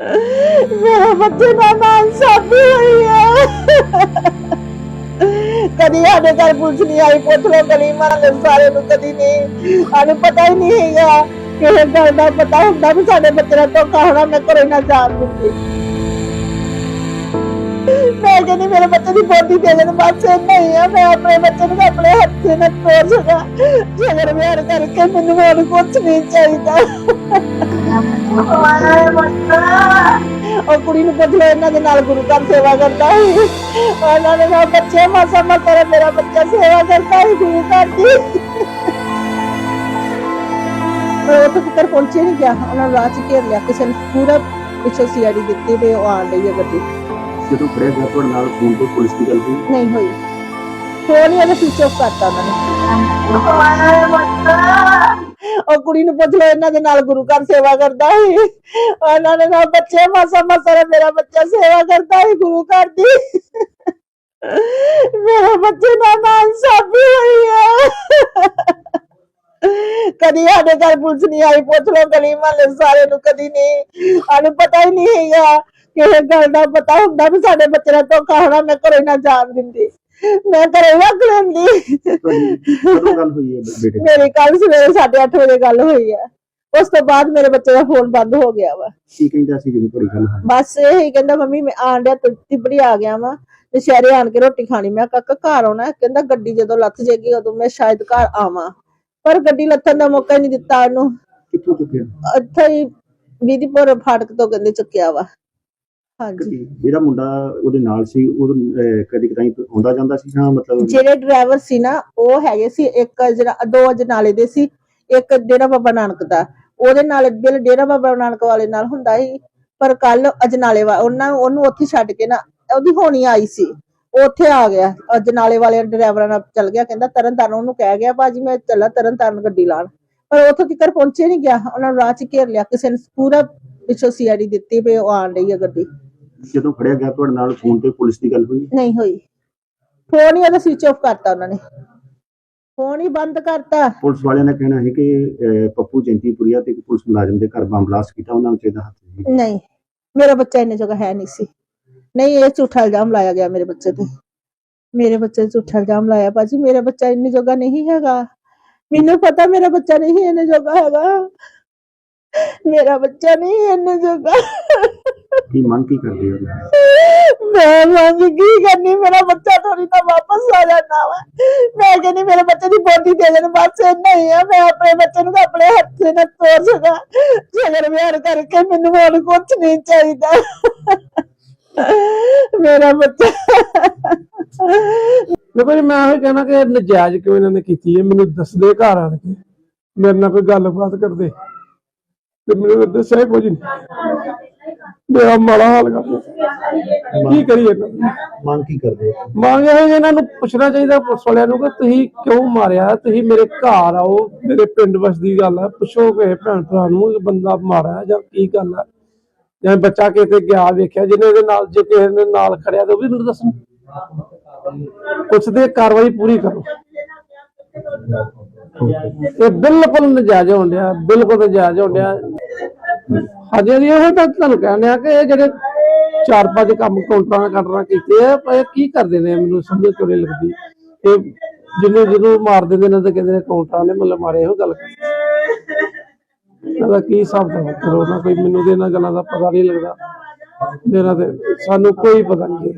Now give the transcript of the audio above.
ਮੇਰੇ ਬੱਚੇ ਦਾ ਨਾਮ ਸਾਬੀ ਹੋਈ ਹੈ ਕਦੀ ਸਾਡੇ ਘਰ ਪੁੱਛ ਨਹੀਂ ਆਈ ਪੁੱਛ ਲੋ ਗਲੀ ਮਾਰ ਸਾਰੇ ਨੂੰ ਕਦੀ ਨਹੀਂ। ਸਾਨੂੰ ਪਤਾ ਹੀ ਨਹੀਂ ਹੈਗਾ ਕਿਸੇ ਗੱਲ ਦਾ ਪਤਾ ਹੁੰਦਾ ਵੀ ਸਾਡੇ ਬੱਚੇ ਦਾ ਧੋਖਾ ਹੋਣਾ ਮੈਂ ਘਰੇ ਨਾ ਜਾਣ ਦਿੰਦੀ। ਮੈਂ ਕਹਿੰਦੀ ਮੇਰੇ ਬੱਚੇ ਦੀ ਬੋਡੀ ਦੇ ਦੇਣ ਬਸ ਨਹੀਂ ਆ, ਮੈਂ ਆਪਣੇ ਬੱਚੇ ਨੂੰ ਆਪਣੇ ਹੱਥੇ ਨਾਲ ਤੋੜ ਸਕਾਂ ਜਗਰ ਵਿਆਹ ਕਰਕੇ ਮੈਨੂੰ ਹੋਰ ਕੁਝ ਨਹੀਂ ਚਾਹੀਦਾ। ਉਹ ਕੁੜੀ ਨੂੰ ਪੁੱਛ ਲਓ, ਇਹਨਾਂ ਦੇ ਨਾਲ ਗੁਰੂ ਘਰ ਸੇਵਾ ਕਰਦਾ ਸੀ। ਉਹਨਾਂ ਨੇ ਕਿਹਾ, ਬੱਚੇ, ਮਾਸਾ ਮਾਸਾ ਮੇਰਾ ਬੱਚਾ ਸੇਵਾ ਕਰਦਾ ਸੀ ਗੁਰੂ ਘਰ ਦੀ। ਪਰ ਉਹ ਤੱਕ ਪਹੁੰਚੇ ਨਹੀਂ ਗਿਆ। ਉਹਨਾਂ ਨੂੰ ਰਾਹ ਚ ਘੇਰ ਲਿਆ। ਕਿਸੇ ਨੇ ਪੂਰਾ ਪਿੱਛੇ ਸੀਆਈਡੀ ਦਿੱਤੀ ਵੀ ਉਹ ਆਣ ਰਹੀ ਹੈ ਗੱਡੀ। ਜਦੋਂ ਫੜਿਆ ਗਿਆ ਤੁਹਾਡੇ ਨਾਲ ਫੋਨ ਤੇ ਪੁਲਿਸ ਦੀ ਗੱਲ ਹੋਈ? ਨਹੀਂ ਹੋਈ। ਫੋਨ ਹੀ ਉਹਨੇ ਸਵਿਚ ਆਫ ਕਰਤਾ ਉਹਨਾਂ ਨੇ। ਉਹ ਕੁੜੀ ਨੂੰ ਪੁੱਛ ਲਓ, ਇਹਨਾਂ ਦੇ ਨਾਲ ਗੁਰੂ ਘਰ ਸੇਵਾ ਕਰਦਾ ਸੀ। ਉਹਨਾਂ ਨੇ ਕਿਹਾ ਬੱਚੇ ਮਾਸਾ ਮਾਸਾ ਮੇਰਾ ਬੱਚਾ ਸੇਵਾ ਕਰਦਾ ਸੀ ਗੁਰੂ ਘਰ ਦੀ। ਮੇਰੇ ਬੱਚੇ ਦਾ ਨਾਮ ਸਾਬੀ ਹੋਈ ਹੈ ਕਦੀ ਸਾਡੇ ਘਰ ਪੁਲਿਸ ਨਹੀਂ ਆਈ, ਪੁੱਛ ਲੋ ਗਲੀ ਮਹੱਲੇ ਸਾਰੇ ਨੂੰ ਕਦੀ ਨਹੀਂ। ਸਾਨੂੰ ਪਤਾ ਹੀ ਨਹੀਂ ਹੈਗਾ। ਕਿਸੇ ਗੱਲ ਦਾ ਪਤਾ ਹੁੰਦਾ ਵੀ ਸਾਡੇ ਬੱਚੇ ਦਾ ਧੋਖਾ ਹੋਣਾ ਮੈਂ ਘਰੇ ਨਾ ਜਾਣ ਦਿੰਦੀ। ਮੈਂ ਘਰੇ ਰੱਖ ਲੈਂਦੀ। ਤੁਹਾਡੀ ਕਦੋਂ ਗੱਲ ਹੋਈ ਹੈ ਬੇਟੇ ਦੀ? ਮੇਰੀ ਕੱਲ ਸਵੇਰੇ 8:30 ਵਜੇ ਗੱਲ ਹੋਈ ਹੈ। ਉਸ ਤੋਂ ਬਾਅਦ ਮੇਰੇ ਬੱਚੇ ਦਾ ਫੋਨ ਬੰਦ ਹੋ ਗਿਆ ਵਾ। ਕੀ ਕਹਿੰਦਾ ਸੀ ਜਦੋਂ ਤੁਹਾਡੀ ਗੱਲ? ਹੋਈ ਬਸ ਇਹੀ ਕਹਿੰਦਾ ਮੰਮੀ ਮੈਂ ਆਣ ਡਿਆ ਤੁ- ਤਿਬੜੀ ਆ ਗਿਆ ਵਾਂ। ਤੇ ਸ਼ਹਿਰੇ ਆਣ ਕੇ ਰੋਟੀ ਖਾਣੀ। ਮੈਂ ਕਿਹਾ ਕਾਕਾ ਘਰ ਆਉਣਾ ਹੈ? ਕਹਿੰਦਾ ਗੱਡੀ ਜਦੋਂ ਲੱਥ ਜੇਗੀ ਉਦੋਂ ਮੈਂ ਸ਼ਾਇਦ ਘਰ ਆਵਾਂ। ਪਰ ਗੱਡੀ ਲੱਥਣ ਦਾ ਮੌਕਾ ਹੀ ਨਹੀਂ ਦਿੱਤਾ ਉਹਨੂੰ। ਕਿੱਥੋਂ ਚੁੱਕਿਆ? ਇੱਥੇ ਹੀ ਬੀਦੀਪੁਰ ਫਾਟਕ ਤੋਂ ਕਹਿੰਦੇ ਚੁੱਕਿਆ ਵਾ। ਹਾਂਜੀ। ਜਿਹੜਾ ਮੁੰਡਾ ਉਹਦੇ ਨਾਲ ਸੀ ਉਹ ਕਦੀ ਕਦਾਈ ਆਉਂਦਾ ਜਾਂਦਾ ਸੀ ਹਾਂ ਮਤਲਬ ਜਿਹੜੇ ਡਰਾਈਵਰ ਸੀ ਨਾ ਉਹ ਹੈਗੇ ਸੀ ਇੱਕ ਜਿਹੜਾ ਦੋ ਅਜਨਾਲੇ ਦੇ ਸੀ ਇੱਕ ਡੇਰਾ ਬਾਬਾ ਨਾਨਕ ਦਾ। ਉਹਦੇ ਨਾਲ ਬਿਲ ਡੇਰਾ ਬਾਬਾ ਨਾਨਕ ਵਾਲੇ ਨਾਲ ਹੁੰਦਾ ਸੀ ਪਰ ਕੱਲ ਅਜਨਾਲੇ ਵਾ ਉਹਨਾਂ ਉਹਨੂੰ ਉੱਥੇ ਛੱਡ ਕੇ ਨਾ ਉਹਦੀ ਹੋਣੀ ਆਈ ਸੀ। ਉੱਥੇ ਆ ਗਿਆ ਅਜਨਾਲੇ ਵਾਲੇ ਡਰਾਈਵਰਾਂ ਨਾਲ ਚੱਲ ਗਿਆ ਕਹਿੰਦਾ ਤਰਨ ਤਾਰਨ ਉਹਨੂੰ ਕਹਿ ਗਿਆ ਬਾਜੀ ਮੈਂ ਚੱਲਾ ਤਰਨ ਤਾਰਨ ਗੱਡੀ ਲਾਣ ਪਰ ਉੱਥੋਂ ਤੱਕ ਪਹੁੰਚੇ ਨਹੀਂ ਗਿਆ ਉਹਨਾਂ ਨੂੰ ਰਾਹ ਚ ਘੇਰ ਲਿਆ ਕਿਸੇ ਨੇ ਪੂਰਾ ਪਿੱਛੋਂ ਸੀਆਈਡੀ ਦਿੱਤੀ ਵੀ ਉਹ ਆਣ ਰਹੀ ਹੈ ਗੱਡੀ। ਜਦੋਂ ਫੜਿਆ ਗਿਆ ਤੁਹਾਡੇ ਨਾਲ ਫੋਨ ਤੇ ਪੁਲਿਸ ਦੀ ਗੱਲ ਹੋਈ? ਨਹੀਂ ਹੋਈ। ਫੋਨ ਹੀ ਉਹਦਾ ਸਵਿਚ ਆਫ ਕਰਤਾ ਉਹਨਾਂ ਨੇ। ਫੋਨ ਹੀ ਬੰਦ ਕਰਤਾ। ਪੁਲਿਸ ਵਾਲਿਆਂ ਦਾ ਕਹਿਣਾ ਹੈ ਕਿ ਅਹ, ਪੱਪੂ ਜੈਂਤੀਪੁਰੀਆ ਤੇ ਇੱਕ ਪੁਲਿਸ ਮੁਲਾਜ਼ਮ ਦੇ ਘਰ ਬੰਬ ਬਲਾਸਟ ਕੀਤਾ ਉਹਨਾਂ ਵਿੱਚ ਇਹਦਾ ਹੱਥ ਸੀ। ਨਹੀਂ ਮੇਰਾ ਬੱਚਾ ਇੰਨੇ ਜਗ੍ਹਾ ਹੈ ਨਹੀਂ ਸੀ। ਨਹੀਂ ਇਹ ਝੂਠਾ ਇਲਜ਼ਾਮ ਲਾਇਆ ਗਿਆ ਮੇਰੇ ਬੱਚੇ ਤੇ। ਮੇਰੇ ਬੱਚੇ ਤੇ ਝੂਠਾ ਇਲਜ਼ਾਮ ਲਾਇਆ। ਬਾਜੀ ਮੇਰਾ ਬੱਚਾ ਇੰਨੀ ਜਗ੍ਹਾ ਨਹੀਂ ਹੈਗਾ। ਮੈਨੂੰ ਪਤਾ ਮੇਰਾ ਬੱਚਾ ਨਹੀਂ ਇੰਨੇ ਜਗ੍ਹਾ ਹੈਗਾ। ਮੇਰਾ ਬੱਚਾ ਨਹੀਂ ਇੰਨੇ ਜਗ੍ਹਾ। ਕੀ ਮੰਗ ਕੀ ਕਰਦੇ ਹੋ ਮੈਂ ਮੰਗ ਕੀ ਕਰਨੀ? ਮੇਰਾ ਬੱਚਾ ਥੋੜੀ ਤਾਂ ਵਾਪਸ ਆ ਜਾਣਾ ਵਾ। ਮੈਂ ਕਹਿੰਦੀ ਮੇਰੇ ਬੱਚੇ ਦੀ ਬੋਡੀ ਦੇ ਦੇਣ ਬਸ ਨਹੀਂ ਆ। ਮੈਂ ਆਪਣੇ ਬੱਚੇ ਨੂੰ ਆਪਣੇ ਹੱਥੇ ਨਾਲ ਤੋੜ ਸਕਾਂ। ਜਗਰ ਵਿਆਹ ਕਰਕੇ ਮੈਨੂੰ ਹੋਰ ਕੁਝ ਨਹੀਂ ਚਾਹੀਦਾ। ਮੇਰਾ ਬੱਚਾ। ਦੇਖੋ ਜੀ ਮੈਂ ਇਹ ਕਹਿਣਾ ਕਿ ਨਜਾਇਜ਼ ਕਿਉਂ ਇਹਨਾਂ ਨੇ ਕੀਤੀ ਹੈ? ਮੈਨੂੰ ਦੱਸਦੇ ਘਰ ਆਣ ਕੇ। ਮੇਰੇ ਨਾਲ ਕੋਈ ਗੱਲਬਾਤ ਕਰਦੇ। ਤੇ ਮੈਨੂੰ ਦੱਸਿਆ ਕੁਝ ਨਹੀਂ। ਮੇਰਾ ਮਾੜਾ ਹਾਲ ਕਰਦੇ ਕੀ ਕਰੀਏ? ਇਹਨਾਂ ਦਾ? ਮੰਗ ਕੀ ਕਰਦੇ ਹੋ? ਮੰਗ ਇਹ ਹੈ ਕਿ ਇਹਨਾਂ ਨੂੰ ਪੁੱਛਣਾ ਚਾਹੀਦਾ ਪੁਲਿਸ ਵਾਲਿਆਂ ਨੂੰ ਕਿ ਤੁਸੀਂ ਕਿਉਂ ਮਾਰਿਆ? ਤੁਸੀਂ ਮੇਰੇ ਘਰ ਆਓ ਮੇਰੇ ਪਿੰਡ ਵਸਦੀ ਗੱਲ ਹੈ ਪੁੱਛੋ ਕਿ ਭੈਣ ਭਰਾ ਨੂੰ ਕਿ ਬੰਦਾ ਮਾਰਿਆ ਜਾਂ ਕੀ ਗੱਲ ਹੈ ਜਾਂ ਬੱਚਾ ਕਿਤੇ ਗਿਆ ਵੇਖਿਆ ਜਿਹਨੇ ਇਹਦੇ ਨਾਲ ਜੇ ਕਿਸੇ ਨੇ ਨਾਲ ਖੜਿਆ ਤੇ ਉਹ ਵੀ ਮੈਨੂੰ ਦੱਸਣ। ਪੁੱਛਦੇ ਕਾਰਵਾਈ ਪੂਰੀ ਕਰੋ। ਇਹ ਬਿਲਕੁਲ ਨਜਾਇਜ਼ ਹੋਣ ਡਿਆ ਬਿਲਕੁਲ ਨਜਾਇਜ਼ ਹੋਣ ਡਿਆ। ਹਾਂਜੀ ਹਾਂਜੀ ਇਹ ਤਾਂ ਤੁਹਾਨੂੰ ਕਹਿਣ ਡਿਆ ਕਿ ਇਹ ਜਿਹੜੇ ਚਾਰ ਪੰਜ ਕੰਮ ਕਾਊਂਟਰਾਂ ਕੱਟਣਾ ਕੀਤੇ ਆ, ਪਰ ਇਹ ਕੀ ਕਰਦੇ ਨੇ ਮੈਨੂੰ ਸਮਝ ਕਿਉਂ ਨਹੀਂ ਲੱਗਦੀ। ਇਹ ਜਿਹਨੂੰ ਜਿਹਨੂੰ ਮਾਰ ਦਿੰਦੇ ਨੇ ਤੇ ਕਹਿੰਦੇ ਨੇ ਕਾਊਂਟਰਾਂ ਨੇ ਮਤਲਬ ਮਾਰੇ ਇਹੋ ਗੱਲ ਇਹਦਾ ਕੀ ਹਿਸਾਬ ਦਾ ਕਰੋ ਨਾ, ਕੋਈ ਮੈਨੂੰ ਤੇ ਇਹਨਾਂ ਗੱਲਾਂ ਦਾ ਪਤਾ ਨਹੀਂ ਲੱਗਦਾ। ਮੇਰਾ ਤੇ ਸਾਨੂੰ ਕੋਈ ਪਤਾ ਨਹੀਂ